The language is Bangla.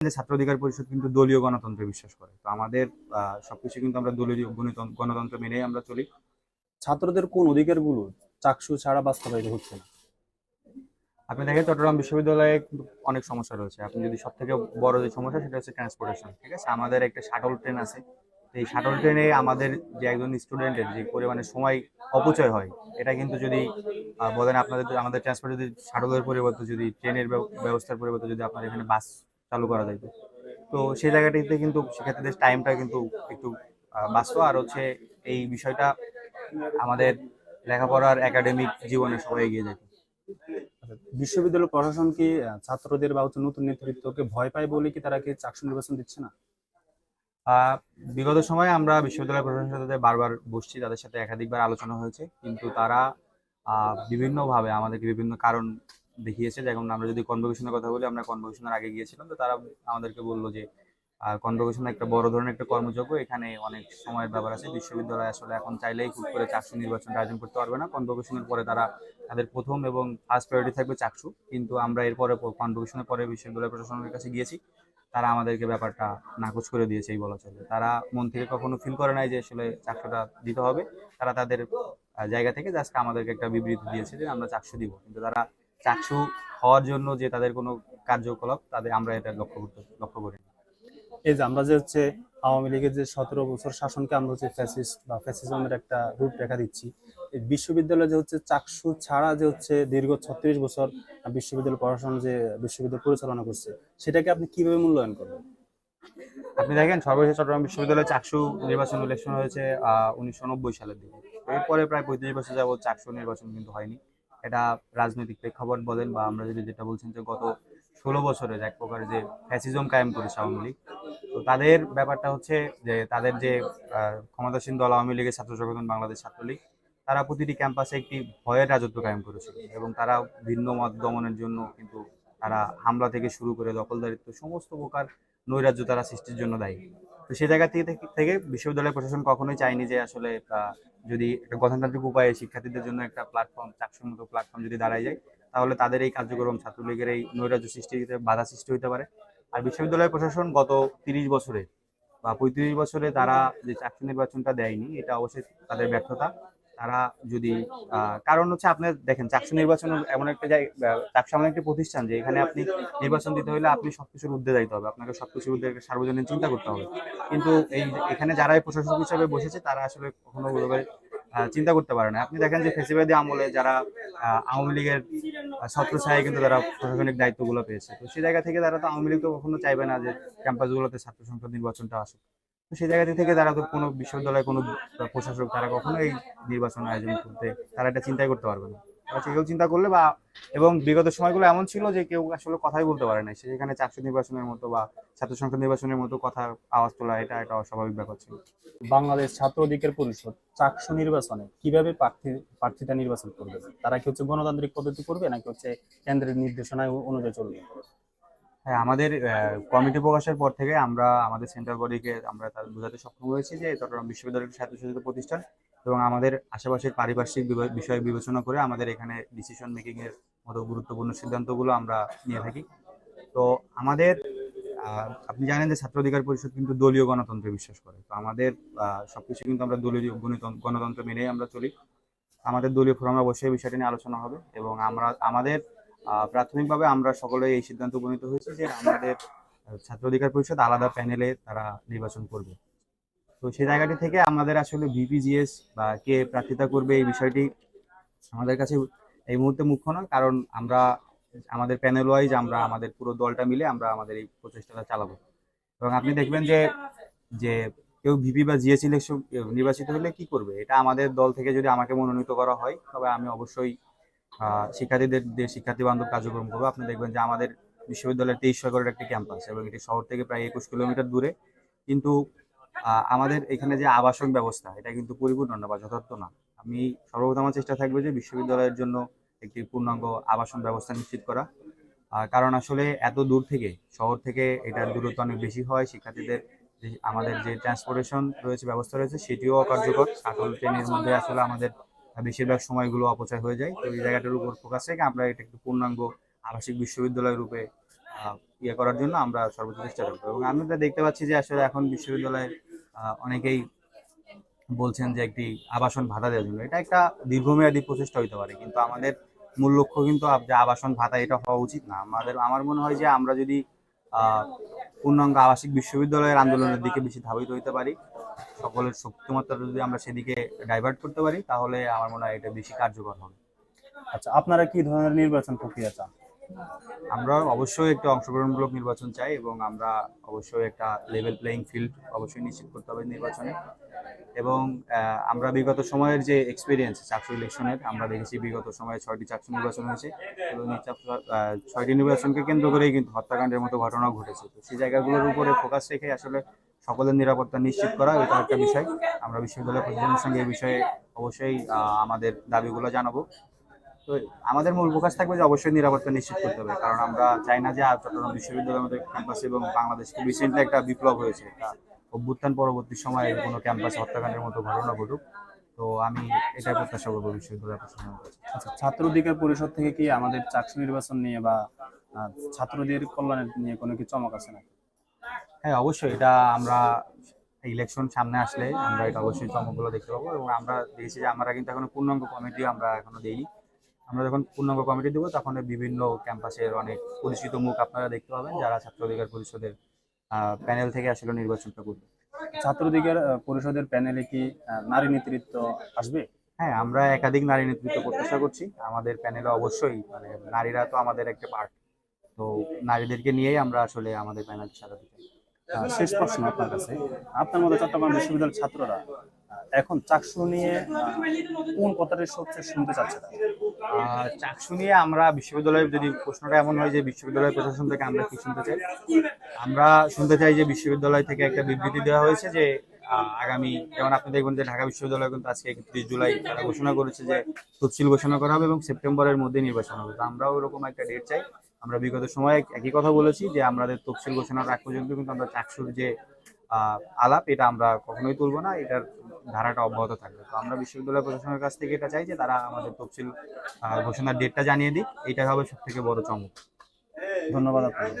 ছাত্র অধিকার পরিষদ কিন্তু দলীয় গণতন্ত্রে বিশ্বাস করে। তো আমাদের সবকিছু কিন্তু আমরা দলীয় গণতন্ত্র- মেনেই আমরা চলি। ছাত্রদের কোন অধিকারগুলো চাকসু ছাড়া বাস্তবায়িত হচ্ছে না? আপনি দেখেন চট্টগ্রাম বিশ্ববিদ্যালয়ে অনেক সমস্যা রয়েছে। আপনি যদি সব থেকে বড় যে সমস্যা সেটা হচ্ছে ট্রান্সপোর্টেশন ঠিক আছে? আমাদের একটা শাটল ট্রেন আছে। এই শাটল ট্রেনে আমাদের যে একজন স্টুডেন্টের যে পরিমাণে সময় অপচয় হয় এটা কিন্তু যদি বলেন আপনাদের আমাদের ট্রান্সপোর্ট যদি শাটলের পরিবর্তে যদি ট্রেনের ব্যব- ব্যবস্থার পরিবর্তে যদি আপনার এখানে বাস চালু করা যাইতো তো সেই জায়গাটিতে কিন্তু শিক্ষার্থীদের টাইমটা কিন্তু একটু বাঁচতো। আর হচ্ছে এই বিষয়টা আমাদের লেখাপড়ার একাডেমিক জীবনে সবাই এগিয়ে যেত আচ্ছা, বিশ্ববিদ্যালয় প্রশাসন কি ছাত্রদের বা হচ্ছে নতুন নেতৃত্বকে ভয় পায় বলে কি তারা কি চাকসু নির্বাচন দিচ্ছে না? বিগত সময়ে আমরা বিশ্ববিদ্যালয় প্রশাসনের সাথে বারবার বসছি। তাদের সাথে একাধিকবার আলোচনা হয়েছে। কিন্তু তারা আহ, বিভিন্নভাবে আমাদেরকে বিভিন্ন কারণ দেখিয়েছে যেমন আমরা যদি কনভোকেশনের কথা বলি, আমরা কনভোকেশনের আগে গিয়েছিলাম, তো তারা আমাদেরকে বলল যে কনভোকেশন একটা বড় ধরনের একটা কর্মযজ্ঞ, এখানে অনেক সময়ের ব্যাপার আছে, বিশ্ববিদ্যালয় আসলে এখন চাইলেই খুব করে চাকসু নির্বাচনটা আয়োজন করতে পারবে না। কনভোকেশনের পরে তারা তাদের প্রথম এবং ফার্স্ট প্রায়োরিটি থাকবে চাকসু কিন্তু আমরা এরপরে কনভোকেশনের পরে বিশ্ববিদ্যালয় প্রশাসনের কাছে গিয়েছি। তারা আমাদেরকে ব্যাপারটা নাকচ করে দিয়েছে, এই বলা চলে। তারা মন থেকে কখনো ফিল করে নাই যে আসলে চাকসুটা দিতে হবে। তারা তাদের জায়গা থেকে জাস্ট আমাদেরকে একটা বিবৃতি দিয়েছে যে, আমরা চাকসু দিব। কিন্তু তারা চাকসু হওয়ার জন্য যে তাদের কোনো কার্যকলাপ তাদের আমরা এটা লক্ষ্য করতে লক্ষ্য করি। এই যে আমরা যে হচ্ছে আওয়ামী লীগের যে সতেরো বছর শাসনকে আমরা হচ্ছে ফ্যাসিস্ট বা ফ্যাসিজমের একটা রূপরেখা দিচ্ছি এই বিশ্ববিদ্যালয় যে হচ্ছে চাকসু ছাড়া যে হচ্ছে দীর্ঘ ছত্রিশ বছর বিশ্ববিদ্যালয় পড়াশোনা যে বিশ্ববিদ্যালয় পরিচালনা করছে সেটাকে আপনি কীভাবে মূল্যায়ন করবেন? আপনি দেখেন সর্বশেষ চট্টগ্রাম বিশ্ববিদ্যালয়ে চাকসু নির্বাচন ইলেকশন হয়েছে উনিশশো নব্বই সালের দিকে। এরপরে প্রায় পঁয়ত্রিশ বছর যাবত চাকসু নির্বাচন কিন্তু হয়নি। এটা রাজনৈতিক প্রেক্ষাপট বলেন বা আমরা যদি যেটা বলছেন যে গত ষোলো বছরে এক প্রকার যে ফ্যাসিজম কায়েম করেছে আওয়ামী লীগ, তো তাদের ব্যাপারটা হচ্ছে যে তাদের যে ক্ষমতাসীন দল আওয়ামী লীগের ছাত্র সংগঠন বাংলাদেশ ছাত্রলীগ, তারা প্রতিটি ক্যাম্পাসে একটি ভয়ের রাজত্ব কায়েম করেছিল এবং তারা ভিন্ন মত দমনের জন্য কিন্তু তারা হামলা থেকে শুরু করে দখলদারিত্ব, সমস্ত প্রকার নৈরাজ্য তারা সৃষ্টির জন্য দায়ী। তো সেই জায়গা থেকে থেকে বিশ্ববিদ্যালয় প্রশাসন কখনোই চায়নি যে আসলে যদি একটা গঠনতান্ত্রিক উপায়ে শিক্ষার্থীদের জন্য একটা প্ল্যাটফর্ম চাকসুর মতো প্ল্যাটফর্ম যদি দাঁড়ায় যায়, তাহলে তাদের এই কার্যক্রম ছাত্রলীগের এই নৈরাজ্য সৃষ্টিতে বাধা সৃষ্টি হতে পারে। আর বিশ্ববিদ্যালয় প্রশাসন গত তিরিশ বছরে বা পঁয়ত্রিশ বছরে তারা যে চাকরি নির্বাচনটা দেয়নি, এটা অবশ্যই তাদের ব্যর্থতা। তারা যদি কারণ হচ্ছে আপনি দেখেন, চাকসু নির্বাচন এমন একটা চাকসু এমন একটি প্রতিষ্ঠান যে এখানে আপনি নির্বাচন দিতে হলে আপনি সবকিছুর ঊর্ধ্বে যাইতে হবে। আপনাকে সবকিছুর ঊর্ধ্বে সার্বজনীন চিন্তা করতে হবে। কিন্তু এই এখানে যারা প্রশাসক হিসাবে বসেছে, তারা আসলে কখনো ওইভাবে চিন্তা করতে পারে না। আপনি দেখেন যে ফেসিবাদী আমলে যারা আওয়ামী লীগের ছত্র ছায় কিন্তু তারা প্রশাসনিক দায়িত্বগুলো পেয়েছে। তো সেই জায়গা থেকে তারা তো আওয়ামী লীগ তো কখনো চাইবে না যে ক্যাম্পাসগুলোতে ছাত্র সংসদ নির্বাচনটা আসুক। সেই জায়গা থেকে তারা তো কোনো বিশ্ববিদ্যালয়, কোনো প্রশাসক, তারা কখনো এই নির্বাচন আয়োজন করতে, তারা এটা চিন্তাই করতে পারবে না। তারা কেউ চিন্তা করলে বা, এবং বিগত সময়গুলো এমন ছিল যে কেউ আসলে কথাই বলতে পারে না সেখানে চাকসু নির্বাচনের মতো বা ছাত্র সংসদ নির্বাচনের মতো কথা, আওয়াজ তোলা, এটা একটা অস্বাভাবিক ব্যাপার ছিল। বাংলাদেশ ছাত্র অধিকার পরিষদ চাকসু নির্বাচনে কীভাবে প্রার্থী, প্রার্থীতা নির্বাচন করবে? তারা কি হচ্ছে গণতান্ত্রিক পদ্ধতি করবে, নাকি হচ্ছে কেন্দ্রের নির্দেশনায় অনুযায়ী চলবে? হ্যাঁ আমাদের কমিটি প্রকাশের পর থেকে আমরা আমাদের সেন্ট্রাল বডিকে আমরা তার বোঝাতে সক্ষম হয়েছি যে চট্টগ্রাম বিশ্ববিদ্যালয়ের স্বায়ত্তশাসিত প্রতিষ্ঠান এবং আমাদের আশেপাশের পারিপার্শ্বিক বিষয় বিবেচনা করে আমাদের এখানে ডিসিশন মেকিং এর মতো গুরুত্বপূর্ণ সিদ্ধান্তগুলো আমরা নিয়ে থাকি। তো আমাদের আপনি জানেন যে ছাত্র অধিকার পরিষদ কিন্তু দলীয় গণতন্ত্রে বিশ্বাস করে। তো আমাদের সবকিছু কিন্তু আমরা দলীয় গণতন্ত্র মেনেই আমরা চলি। আমাদের দলীয় ফোরামে অবশ্যই বিষয়টি নিয়ে আলোচনা হবে এবং আমরা, আমাদের প্রাথমিকভাবে আমরা সকলে এই সিদ্ধান্ত উপনীত হয়েছি যে আমাদের ছাত্র অধিকার পরিষদ আলাদা প্যানেলে তারা নির্বাচন করবে। তো সেই জায়গাটি থেকে আমাদের আসলে বিপিজিএস বা কে প্রার্থিতা করবে এই বিষয়টি আমাদের কাছে এই মুহূর্তে মুখ্য নয়, কারণ আমরা আমাদের প্যানেল ওয়াইজ আমরা আমাদের পুরো দলটা মিলে আমরা আমাদের এই প্রচেষ্টাটা চালাবো। এবং আপনি দেখবেন যে যে কেউ ভিপি বা জিএস ইলেকশন নির্বাচিত হলে কি করবে? এটা আমাদের দল থেকে যদি আমাকে মনোনীত করা হয়, তবে আমি অবশ্যই শিক্ষার্থীদের যে শিক্ষার্থী বান্ধব কার্যক্রম করব। আপনি দেখবেন যে আমাদের বিশ্ববিদ্যালয়ের তেইশ একরের একটি ক্যাম্পাস এবং এটি শহর থেকে প্রায় একুশ কিলোমিটার দূরে। কিন্তু আমাদের এখানে যে আবাসন ব্যবস্থা, এটা কিন্তু পরিপূর্ণ না বা যথার্থ না। আমি সর্বপ্রথম আমার চেষ্টা থাকবে যে বিশ্ববিদ্যালয়ের জন্য একটি পূর্ণাঙ্গ আবাসন ব্যবস্থা নিশ্চিত করা। কারণ আসলে এত দূর থেকে, শহর থেকে এটার দূরত্ব অনেক বেশি হয়। শিক্ষার্থীদের আমাদের যে ট্রান্সপোর্টেশন রয়েছে, ব্যবস্থা রয়েছে, সেটিও অকার্যকর। শাটল ট্রেনের মধ্যে আসলে আমাদের বেশিরভাগ সময়গুলো অপচয় হয়ে যায়। তো এই জায়গাটার উপর ফোকাস রেখে আমরা এটা একটু পূর্ণাঙ্গ আবাসিক বিশ্ববিদ্যালয় রূপে ইয়ে করার জন্য আমরা সর্বোচ্চ চেষ্টা করব। এবং আমরা দেখতে পাচ্ছি যে আসলে এখন বিশ্ববিদ্যালয়ে আহ, অনেকেই বলছেন যে একটি আবাসন ভাতা দেওয়ার জন্য। এটা একটা দীর্ঘমেয়াদী প্রচেষ্টা হইতে পারে কিন্তু আমাদের মূল লক্ষ্য কিন্তু যে আবাসন ভাতা এটা হওয়া উচিত না। আমাদের আমার মনে হয় যে আমরা যদি পূর্ণাঙ্গ আবাসিক বিশ্ববিদ্যালয়ের আন্দোলনের দিকে বেশি ধাবিত হইতে পারি সকলের শক্তিমত্তা যদি আমরা সেদিকে ডাইভার্ট করতে পারি তাহলে আমার মনে হয় এটা বেশি কার্যকর হবে। আচ্ছা আপনারা কি ধরনের নির্বাচন প্রক্রিয়া চান? আমরা অবশ্যই একটা অংশগ্রহণমূলক নির্বাচন চাই এবং আমরা অবশ্যই একটা লেভেল প্লেইং ফিল্ড অবশ্যই নিশ্চিত করতে হবে নির্বাচনে। এবং আমরা বিগত সময়ের যে এক্সপিরিয়েন্স চাকরি ইলেকশনের আমরা দেখেছি বিগত সময়ে ছয়টি চাকরি নির্বাচন হয়েছে। এবং ছয়টি নির্বাচনকে কেন্দ্র করেই কিন্তু হত্যাকাণ্ডের মতো ঘটনাও ঘটেছে। তো সেই জায়গাগুলোর উপরে ফোকাস রেখে আসলে সকলের নিরাপত্তা নিশ্চিত করা এটা একটা বিষয়। আমরা বিশ্ববিদ্যালয় প্রশাসনের সঙ্গে এই বিষয়ে অবশ্যই আমাদের দাবিগুলো জানাব। তো আমাদের মূল ফোকাস থাকবে যে অবশ্যই নিরাপত্তা নিশ্চিত করতে হবে কারণ আমরা চাই না যে আর চট্টগ্রাম বিশ্ববিদ্যালয়ের মধ্যে ক্যাম্পাস এবং বাংলাদেশকে রিসেন্টলি একটা বিপ্লব হয়েছে একটা অভ্যুত্থান পরবর্তী সময়ে কোনো ক্যাম্পাসে হত্যাকাণ্ডের মতো ঘটনা ঘটুক। তো আমি এটাই প্রত্যাশা করব বিশ্ববিদ্যালয় প্রশাসনের আচ্ছা ছাত্র অধিকার পরিষদ থেকে কি আমাদের চাকরি নির্বাচন নিয়ে বা ছাত্রদের কল্যাণের নিয়ে কোনো কি চমক আছে নাকি? হ্যাঁ অবশ্যই। এটা আমরা ইলেকশন সামনে আসলে আমরা এটা অবশ্যই চমকগুলো দেখতে পাবো এবং আমরা দেখেছি যে আমরা কিন্তু এখনও পূর্ণাঙ্গ কমিটি আমরা এখনও দিইনি। আমরা যখন পূর্ণাঙ্গ কমিটি দেবো তখন বিভিন্ন ক্যাম্পাসের অনেক পরিচিত মুখ আপনারা দেখতে পাবেন যারা ছাত্র অধিকার পরিষদের প্যানেল থেকে আসলে নির্বাচনটা করবে। ছাত্র অধিকার পরিষদের প্যানেলে কি নারী নেতৃত্ব আসবে? হ্যাঁ আমরা একাধিক নারী নেতৃত্ব প্রত্যাশা করছি। আমাদের প্যানেলে অবশ্যই মানে নারীরা তো আমাদের একটা পার্ট তো নারীদেরকে নিয়েই আমরা আসলে আমাদের প্যানেল সাজাতে চাই। শেষ প্রশ্ন আপনার কাছে। আপনার মতো চট্টগ্রাম বিশ্ববিদ্যালয়ের ছাত্ররা এখন চাকসু নিয়ে কোন কথাটি সবচেয়ে শুনতে চাচ্ছে চাকসু নিয়ে আমরা বিশ্ববিদ্যালয়ের যদি প্রশ্নটা এমন হয় যে বিশ্ববিদ্যালয় প্রশাসন থেকে আমরা কি শুনতে চাই? আমরা শুনতে চাই যে বিশ্ববিদ্যালয় থেকে একটা বিবৃতি দেওয়া হয়েছে যে আগামী যেমন আপনি দেখবেন যে ঢাকা বিশ্ববিদ্যালয় কিন্তু আজকে একত্রিশ জুলাই তারা ঘোষণা করেছে যে তফসিল ঘোষণা করা হবে এবং সেপ্টেম্বরের মধ্যে নির্বাচন হবে। তো আমরাও এরকম একটা ডেট চাই। আমরা বিগত সময়ে একই কথা বলেছি যে আমাদের তফসিল ঘোষণার আগ পর্যন্ত কিন্তু আমরা চাকসুর যে আলাপ, এটা আমরা কখনোই তুলব না, এটার ধারাটা অব্যাহত থাকবে। তো আমরা বিশ্ববিদ্যালয় প্রশাসনের কাছ থেকে এটা চাই যে তারা আমাদের তফসিল ঘোষণার ডেটটা জানিয়ে দিক এটা হবে সব থেকে বড় চমক। ধন্যবাদ আপনাকে